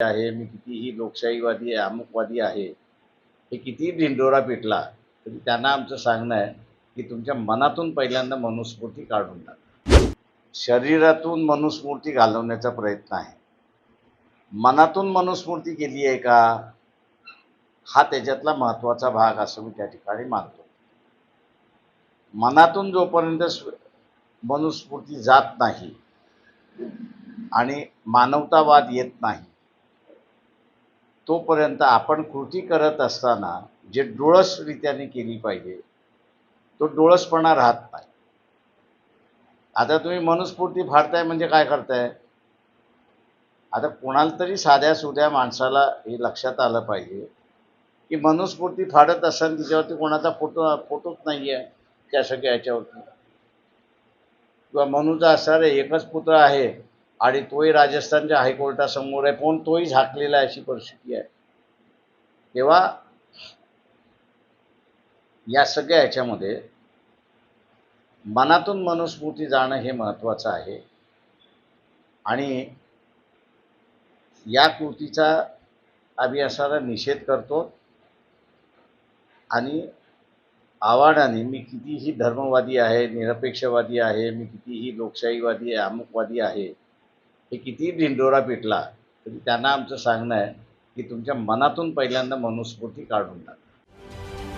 आहे मी कितीही लोकशाहीवादी आहे अमुकवादी आहे हे कितीही ढिंडोरा पिटला तरी त्यांना आमचं सांगणं आहे की तुमच्या मनातून पहिल्यांदा मनुस्फूर्ती काढून टाका. शरीरातून मनुस्फूर्ती घालवण्याचा प्रयत्न आहे. मनातून मनुस्फूर्ती केली आहे का? हा त्याच्यातला महत्त्वाचा भाग असं मी त्या ठिकाणी मानतो. मनातून जोपर्यंत मनुस्फूर्ती जात नाही आणि मानवतावाद येत नाही तोपर्यंत आपण कृती करत असताना जे डोळसरित्याने केली पाहिजे तो डोळसपणा राहत नाही. आता तुम्ही मनुस्फूर्ती फाडताय म्हणजे काय करताय? आता कोणाला तरी साध्या सुध्या माणसाला हे लक्षात आलं पाहिजे की मनुस्फूर्ती फाडत असताना तिच्यावरती कोणाचा फोटो फोटोच नाही आहे त्या सगळ्या याच्यावरती. किंवा मनुचा असणारे एकच पुत्र आहे आणि तोही राजस्थानच्या हायकोर्टासमोर आहे पण तोही झाकलेला आहे अशी परिस्थिती आहे. तेव्हा या सगळ्या ह्याच्यामध्ये मनातून मनुस्मृती जाणं हे महत्त्वाचं आहे. आणि या कृतीचा अभ्यासाला निषेध करतो आणि आव्हानाने मी कितीही धर्मवादी आहे निरपेक्षवादी आहे मी कितीही लोकशाहीवादी आहे अमुकवादी आहे हे कितीही ढिंडोरा पिटला तरी त्यांना आमचं सांगणं आहे की तुमच्या मनातून पहिल्यांदा मनुस्फूर्ती काढून टाका.